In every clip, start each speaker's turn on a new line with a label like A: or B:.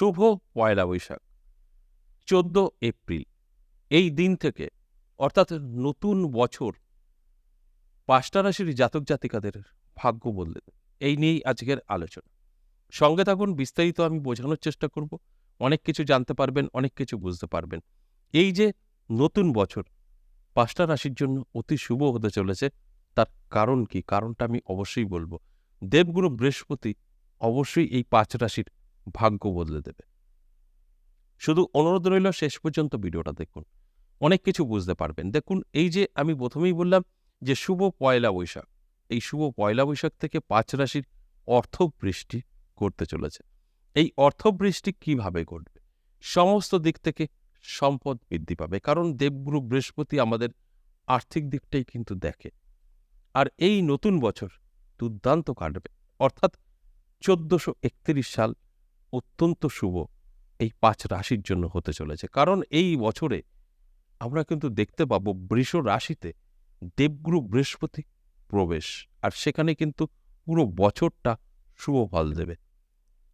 A: শুভ পয়লা বৈশাখ, চোদ্দ এপ্রিল। এই দিন থেকে, অর্থাৎ নতুন বছর, পাঁচটা রাশির জাতক জাতিকাদের ভাগ্য দেবে। এই নিয়েই আজকের আলোচনা। সঙ্গে থাকুন, বিস্তারিত আমি বোঝানোর চেষ্টা করব। অনেক কিছু জানতে পারবেন, অনেক কিছু বুঝতে পারবেন। এই যে নতুন বছর, পাঁচটা রাশির জন্য অতি শুভ হতে চলেছে, তার কারণ কি? কারণটা আমি অবশ্যই বলব। দেবগুরু বৃহস্পতি অবশ্যই এই পাঁচ রাশির ভাগ্য বদলে দেবে। শুধু অনুরোধ রইল, শেষ পর্যন্ত ভিডিওটা দেখুন। অনেক কিছু বুঝতে পারবেন। দেখুন, এই যে আমি প্রথমেই বললাম যে শুভ পয়লা বৈশাখ। এই শুভ পয়লা বৈশাখ থেকে পাঁচ রাশির অর্থ বৃষ্টি করতে চলেছে। এই অর্থ বৃষ্টি কীভাবে ঘটবে? সমস্ত দিক থেকে সম্পদ বৃদ্ধি পাবে। কারণ দেবগুরু বৃহস্পতি আমাদের আর্থিক দিকটাই কিন্তু দেখে। আর এই নতুন বছর দুর্দান্ত কাটবে। অর্থাৎ চোদ্দশো সাল অত্যন্ত শুভ এই পাঁচ রাশির জন্য হতে চলেছে। কারণ এই বছরে আমরা কিন্তু দেখতে পাব বৃষ রাশিতে দেবগুরু বৃহস্পতি প্রবেশ, আর সেখানে কিন্তু পুরো বছরটা শুভ ফল দেবে।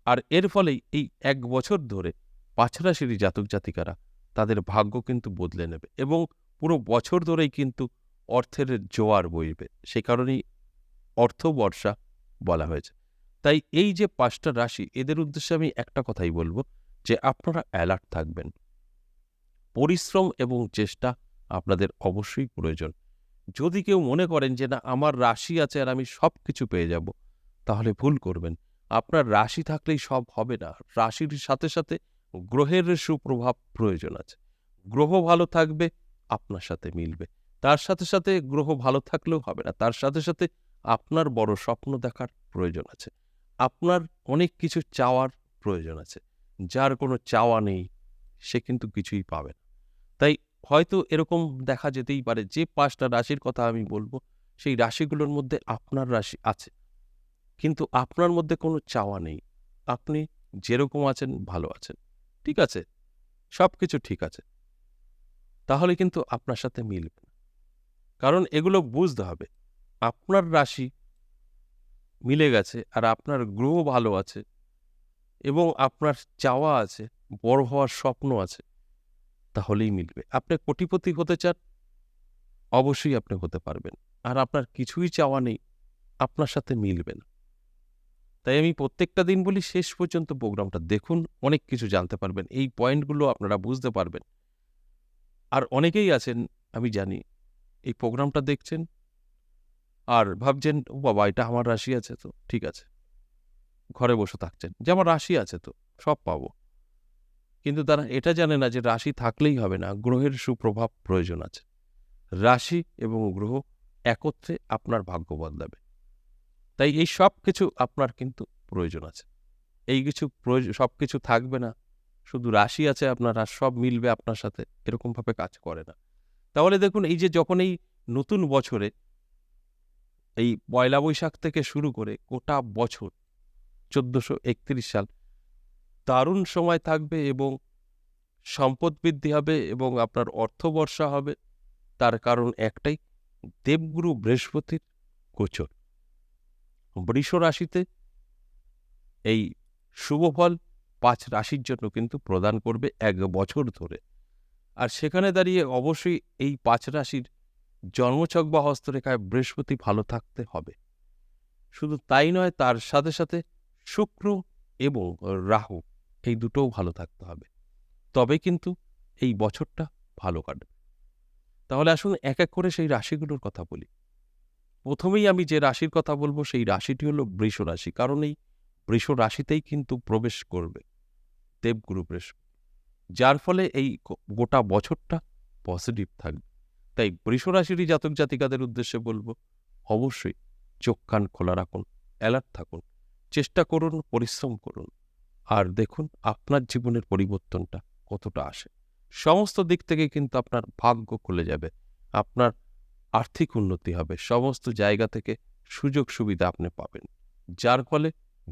A: আর এর ফলেই এই এক বছর ধরে পাঁচ রাশির জাতক জাতিকারা তাদের ভাগ্য কিন্তু বদলে নেবে এবং পুরো বছর ধরেই কিন্তু অর্থের জোয়ার বইবে। সে কারণেই অর্থ বর্ষা বলা হয়েছে। তাই এই যে পাঁচটা রাশি, এদের উদ্দেশ্যে আমি একটা কথাই বলব যে আপনারা অ্যালার্ট থাকবেন। পরিশ্রম এবং চেষ্টা আপনাদের অবশ্যই প্রয়োজন। যদি কেউ মনে করেন যে না, আমার রাশি আছে আর আমি সব কিছু পেয়ে যাব, তাহলে ভুল করবেন। আপনার রাশি থাকলেই সব হবে না। রাশির সাথে সাথে গ্রহের সুপ্রভাব প্রয়োজন আছে। গ্রহ ভালো থাকবে, আপনার সাথে মিলবে। তার সাথে সাথে গ্রহ ভালো থাকলেও হবে না। তার সাথে সাথে আপনার বড় স্বপ্ন দেখার প্রয়োজন আছে। আপনার অনেক কিছু চাওয়ার প্রয়োজন আছে। যার কোনো চাওয়া নেই, সে কিন্তু কিছুই পাবে তাই হয়তো এরকম দেখা যেতেই পারে, যে পাঁচটা রাশির কথা আমি বলব, সেই রাশিগুলোর মধ্যে আপনার রাশি আছে। কিন্তু আপনার মধ্যে কোনো চাওয়া নেই। আপনি যেরকম আছেন, ভালো আছেন। ঠিক আছে? সব কিছু ঠিক আছে। তাহলে কিন্তু আপনার সাথে মিলবে কারণ এগুলো বুঝতে হবে, আপনার রাশি মিলে গেছে আর আপনার গ্রহ ভালো আছে এবং আপনার চাওয়া আছে, বড় হওয়ার স্বপ্ন আছে, তাহলেই মিলবে। আপনি কোটিপতি হতে চান, অবশ্যই আপনি হতে পারবেন। আর আপনার কিছুই চাওয়া নেই, আপনার সাথে মিলবে না। তাই আমি প্রত্যেকটা দিন বলি, শেষ পর্যন্ত প্রোগ্রামটা দেখুন, অনেক কিছু জানতে পারবেন। এই পয়েন্টগুলো আপনারা বুঝতে পারবেন। আর অনেকেই আছেন, আমি জানি, এই প্রোগ্রামটা দেখছেন আর ভাবছেন বাবা, এটা আমার রাশি আছে তো, ঠিক আছে। ঘরে বসে থাকছেন, যে আমার রাশি আছে তো, সব পাবো। কিন্তু তারা এটা জানে না যে রাশি থাকলেই হবে না, গ্রহের সুপ্রভাব প্রয়োজন আছে। রাশি এবং গ্রহ একত্রে আপনার ভাগ্য বদলাবে। তাই এই সব কিছু আপনার কিন্তু প্রয়োজন আছে। এই কিছু প্রয়োজন সব কিছু থাকবে না, শুধু রাশি আছে আপনার আর সব মিলবে আপনার সাথে, এরকমভাবে কাজ করে না। তাহলে দেখুন, এই যে যখন এই নতুন বছরে এই পয়লা বৈশাখ থেকে শুরু করে গোটা বছর, চোদ্দোশো একত্রিশ সাল, দারুণ সময় থাকবে এবং সম্পদ বৃদ্ধি হবে এবং আপনার অর্থবর্ষা হবে। তার কারণ একটাই, দেবগুরু বৃহস্পতির গোচর। বৃষ রাশিতে এই শুভ ফল পাঁচ রাশির জন্য কিন্তু প্রদান করবে এক বছর ধরে। আর সেখানে দাঁড়িয়ে অবশ্যই এই পাঁচ রাশির জন্মছক বা হস্তরেখায় বৃহস্পতি ভালো থাকতে হবে। শুধু তাই নয়, তার সাথে সাথে শুক্র এবং রাহু এই দুটোও ভালো থাকতে হবে। তবে কিন্তু এই বছরটা ভালো কাটবে। তাহলে আসুন এক এক করে সেই রাশিগুলোর কথা বলি। প্রথমেই আমি যে রাশির কথা বলব, সেই রাশিটি হলো বৃষ রাশি। কারণ এই বৃষ রাশিতেই কিন্তু প্রবেশ করবে দেবগুরু বৃহস্পতি যার ফলে এই গোটা বছরটা পজিটিভ থাকবে। তাই বৃষ রাশিরই জাতক জাতিকাদের উদ্দেশ্যে বলব, অবশ্যই চোখ কান খোলা রাখুন অ্যালার্ট থাকুন, চেষ্টা করুন, পরিশ্রম করুন। আর দেখুন আপনার জীবনের পরিবর্তনটা কতটা আসে। সমস্ত দিক থেকে কিন্তু আপনার ভাগ্য খুলে যাবে, আপনার আর্থিক উন্নতি হবে, সমস্ত জায়গা থেকে সুযোগ সুবিধা আপনি পাবেন, যার ফলে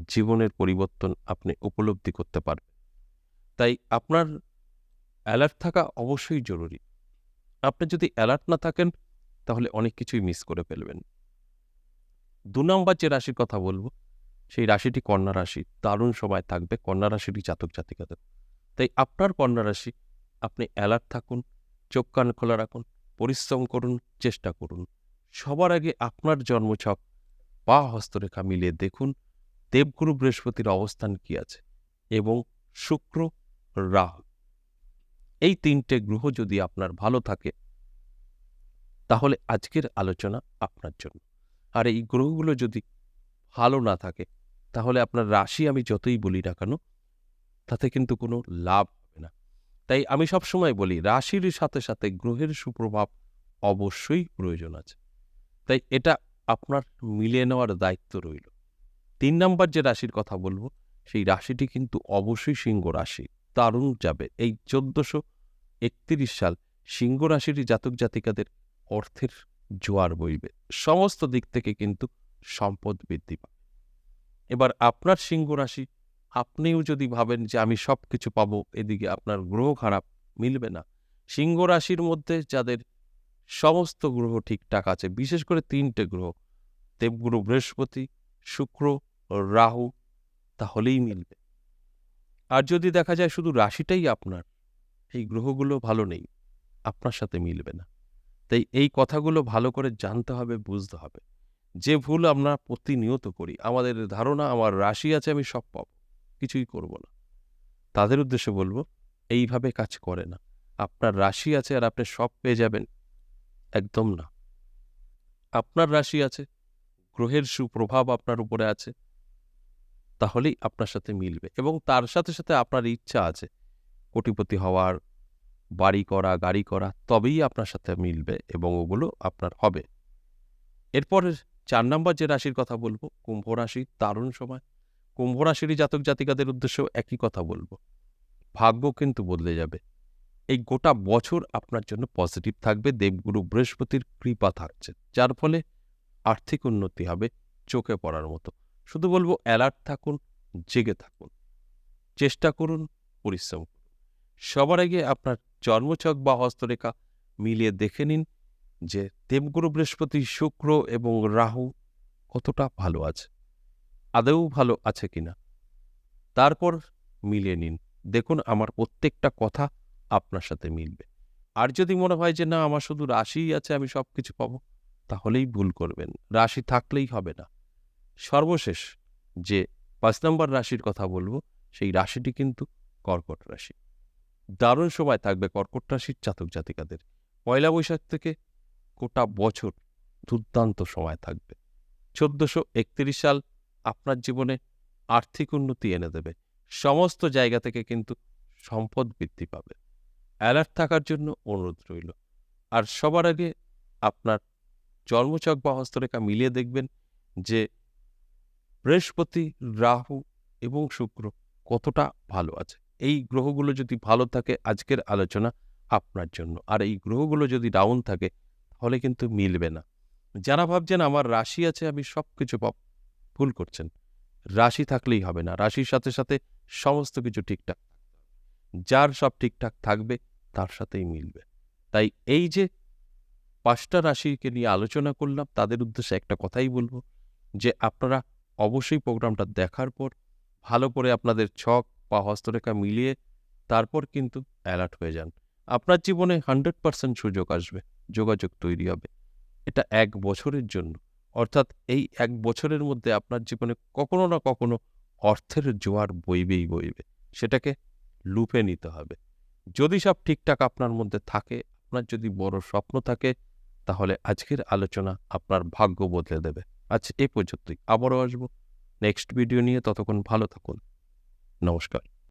A: জীবনের পরিবর্তন আপনি উপলব্ধি করতে পারবেন। তাই আপনার অ্যালার্ট থাকা অবশ্যই জরুরি। আপনি যদি অ্যালার্ট না থাকেন, তাহলে অনেক কিছুই মিস করে ফেলবেন। দু নম্বর যে রাশির কথা বলব, সেই রাশিটি কন্যা রাশি। দারুণ সময় থাকবে, কন্যা রাশিরই জাতক জাতিকাদের। তাই আপনার কন্যা রাশি, আপনি অ্যালার্ট থাকুন, চোখ কান খোলা রাখুন, পরিশ্রম করুন, চেষ্টা করুন। সবার আগে আপনার জন্মছক বা হস্তরেখা মিলিয়ে দেখুন, দেবগুরু বৃহস্পতির অবস্থান কি আছে এবং শুক্র রাহু। এই তিনটে গ্রহ যদি আপনার ভালো থাকে, তাহলে আজকের আলোচনা আপনার জন্য। আর এই গ্রহগুলো যদি ভালো না থাকে, তাহলে আপনার রাশি আমি যতই বলি না কেন, তাতে কিন্তু কোনো লাভ হবে না। তাই আমি সবসময় বলি, রাশির সাথে সাথে গ্রহের সুপ্রভাব অবশ্যই প্রয়োজন আছে। তাই এটা আপনার মিলিয়ে নেওয়ার দায়িত্ব রইল। তিন নম্বর যে রাশির কথা বলব, সেই রাশিটি কিন্তু অবশ্যই সিংহ রাশি। দারুণ যাবে। এই চোদ্দশো একত্রিশ সাল সিংহ রাশির জাতক জাতিকাদের অর্থের জোয়ার বইবে। সমস্ত দিক থেকে কিন্তু সম্পদ বৃদ্ধি পাবে। এবার আপনার সিংহ রাশি, আপনিও যদি ভাবেন যে আমি সব কিছু পাবো, এদিকে আপনার গ্রহ খারাপ, মিলবে না। সিংহ রাশির মধ্যে যাদের সমস্ত গ্রহ ঠিকঠাক আছে, বিশেষ করে তিনটে গ্রহ, দেবগুরু বৃহস্পতি, শুক্র, রাহু, তাহলেই মিলবে। আর যদি দেখা যায় শুধু রাশিটাই আপনার, এই গ্রহগুলো ভালো নেই, আপনার সাথে মিলবে না। তাই এই কথাগুলো ভালো করে জানতে হবে, বুঝতে হবে। যে ভুল আমরা প্রতিনিয়ত করি, আমাদের ধারণা, আমার রাশি আছে, আমি সব পাবো, কিছুই করব না। তাদের উদ্দেশ্যে বলব, এইভাবে কাজ করে না। আপনার রাশি আছে আর আপনি সব পেয়ে যাবেন, একদম না। আপনার রাশি আছে, গ্রহের সুপ্রভাব আপনার উপরে আছে তাহলেই আপনার সাথে মিলবে এবং তার সাথে সাথে আপনার ইচ্ছা আছে। কোটিপতি হওয়ার, বাড়ি করা, গাড়ি করা, তবেই আপনার সাথে মিলবে এবং ওগুলো আপনার হবে। এরপর চার নম্বর যে রাশির কথা বলব, কুম্ভ রাশি দারুণ সময়। কুম্ভ রাশিরই জাতক জাতিকাদের উদ্দেশ্যেও একই কথা বলব। ভাগ্য কিন্তু বদলে যাবে। এই গোটা বছর আপনার জন্য পজিটিভ থাকবে। দেবগুরু বৃহস্পতির কৃপা থাকছে, যার ফলে আর্থিক উন্নতি হবে, চোখে পড়ার মতো। শুধু বলব অ্যালার্ট থাকুন, জেগে থাকুন। চেষ্টা করুন, পরিশ্রম সবার আগে আপনার জন্মছক বা হস্তরেখা মিলিয়ে দেখে নিন যে দেবগুরু বৃহস্পতি শুক্র এবং রাহু কতটা ভালো আছে, আদৌ ভালো আছে কিনা। তারপর মিলিয়ে নিন। দেখুন আমার প্রত্যেকটা কথা আপনার সাথে মিলবে। আর যদি মনে হয় যে না, আমার শুধু রাশিই আছে, আমি সব কিছু পাবো, তাহলেই ভুল করবেন রাশি থাকলেই হবে না। সর্বশেষ যে পাঁচ নম্বর রাশির কথা বলব, সেই রাশিটি কিন্তু কর্কট রাশি। দারুণ সময় থাকবে কর্কট রাশির জাতক জাতিকাদের। পয়লা বৈশাখ থেকে গোটা বছর দুর্দান্ত সময় থাকবে। চোদ্দশো একত্রিশ সাল আপনার জীবনে আর্থিক উন্নতি এনে দেবে। সমস্ত জায়গা থেকে কিন্তু সম্পদ বৃদ্ধি পাবে। অ্যালার্ট থাকার জন্য অনুরোধ রইল। আর সবার আগে আপনার জন্মচক বা হস্তরেখা মিলিয়ে দেখবেন যে বৃহস্পতি, রাহু এবং শুক্র কতটা ভালো আছে? এই গ্রহগুলো যদি ভালো থাকে, আজকের আলোচনা আপনার জন্য। আর এই গ্রহগুলো যদি ডাউন থাকে, তাহলে কিন্তু মিলবে না। যারা ভাবছেন আমার রাশি আছে, আমি সব কিছু পাব ভুল করছেন। রাশি থাকলেই হবে না। রাশির সাথে সাথে সমস্ত কিছু ঠিকঠাক যার সব ঠিকঠাক থাকবে, তার সাথেই মিলবে। তাই এই যে পাঁচটা রাশিকে নিয়ে আলোচনা করলাম, তাদের উদ্দেশ্যে একটা কথাই বলব যে, আপনারা অবশ্যই প্রোগ্রামটা দেখার পর ভালো করে আপনাদের ছক বা হস্তরেখা মিলিয়ে তারপর কিন্তু অ্যালার্ট হয়ে যান। আপনার জীবনে হান্ড্রেড পার্সেন্ট সুযোগ আসবে, যোগাযোগ তৈরি হবে। এটা এক বছরের জন্য। অর্থাৎ এই এক বছরের মধ্যে আপনার জীবনে কখনো না কখনো অর্থের জোয়ার বইবেই বইবে। সেটাকে লুপে নিতে হবে। যদি সব ঠিকঠাক আপনার মধ্যে থাকে, আপনার যদি বড় স্বপ্ন থাকে, তাহলে আজকের আলোচনা আপনার ভাগ্য বদলে দেবে। আজ এ পর্যন্তই। আবারও আসব। নেক্সট ভিডিও নিয়ে ততক্ষণ ভালো থাকুন। নমস্কার।